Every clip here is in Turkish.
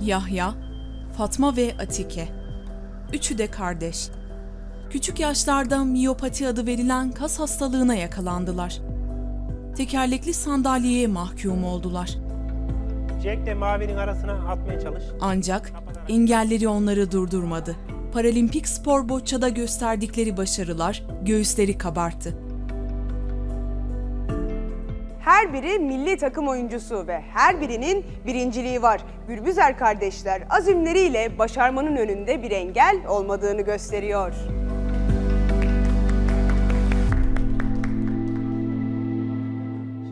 Yahya, Fatma ve Atike. Üçü de kardeş. Küçük yaşlarda miyopati adı verilen kas hastalığına yakalandılar. Tekerlekli sandalyeye mahkum oldular. Jack'le mavinin arasına atmaya çalış. Ancak engelleri onları durdurmadı. Paralimpik spor boçada gösterdikleri başarılar göğüsleri kabarttı. Her biri milli takım oyuncusu ve her birinin birinciliği var. Gürbüzer kardeşler azimleriyle başarmanın önünde bir engel olmadığını gösteriyor. –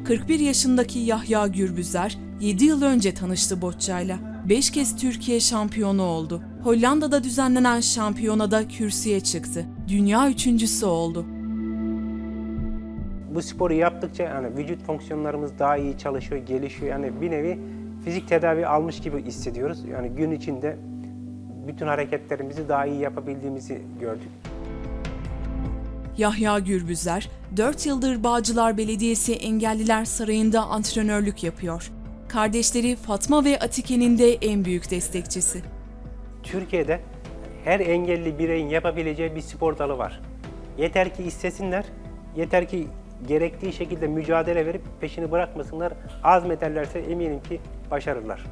41 yaşındaki Yahya Gürbüzer 7 yıl önce tanıştı boççayla. 5 kez Türkiye şampiyonu oldu. Hollanda'da düzenlenen şampiyonada kürsüye çıktı. Dünya üçüncüsü oldu. Bu sporu yaptıkça yani vücut fonksiyonlarımız daha iyi çalışıyor, gelişiyor. Yani bir nevi fizik tedavi almış gibi hissediyoruz. Yani gün içinde bütün hareketlerimizi daha iyi yapabildiğimizi gördük. Yahya Gürbüzer, 4 yıldır Bağcılar Belediyesi Engelliler Sarayı'nda antrenörlük yapıyor. Kardeşleri Fatma ve Atike'nin de en büyük destekçisi. Türkiye'de her engelli bireyin yapabileceği bir spor dalı var. Yeter ki istesinler, yeter ki gerektiği şekilde mücadele verip peşini bırakmasınlar. Azmederlerse eminim ki başarırlar.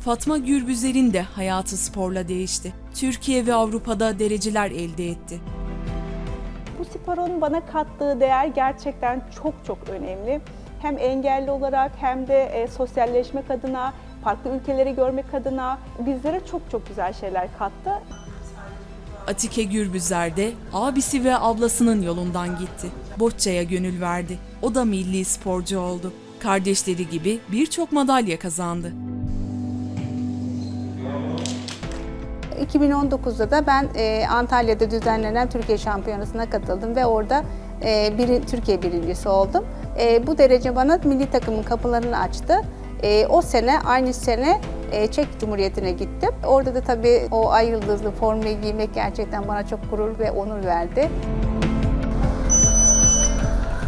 Fatma Gürbüzer'in de hayatı sporla değişti. Türkiye ve Avrupa'da dereceler elde etti. Bu sporun bana kattığı değer gerçekten çok çok önemli. Hem engelli olarak hem de e, sosyalleşmek adına, farklı ülkeleri görmek adına bizlere çok çok güzel şeyler kattı. Atike Gürbüzer de abisi ve ablasının yolundan gitti. Boçça'ya gönül verdi. O da milli sporcu oldu. Kardeşleri gibi birçok madalya kazandı. 2019'da da ben e, Antalya'da düzenlenen Türkiye Şampiyonası'na katıldım ve orada e, biri, Türkiye birincisi oldum. E, bu derece bana milli takımın kapılarını açtı. E, o sene, aynı sene e, Çek Cumhuriyeti'ne gittim. Orada da tabii o ay yıldızlı formayı giymek gerçekten bana çok gurur ve onur verdi.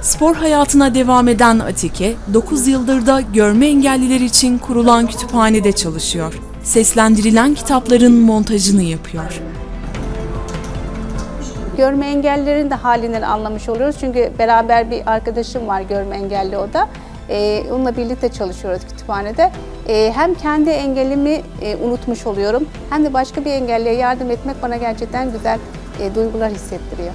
Spor hayatına devam eden Atike, 9 yıldır da görme engelliler için kurulan kütüphanede çalışıyor. Seslendirilen kitapların montajını yapıyor. Görme engellilerin de halinden anlamış oluyoruz. Çünkü beraber bir arkadaşım var görme engelli o da. Ee, onunla birlikte çalışıyoruz kütüphanede. Ee, hem kendi engelimi e, unutmuş oluyorum hem de başka bir engelliye yardım etmek bana gerçekten güzel e, duygular hissettiriyor.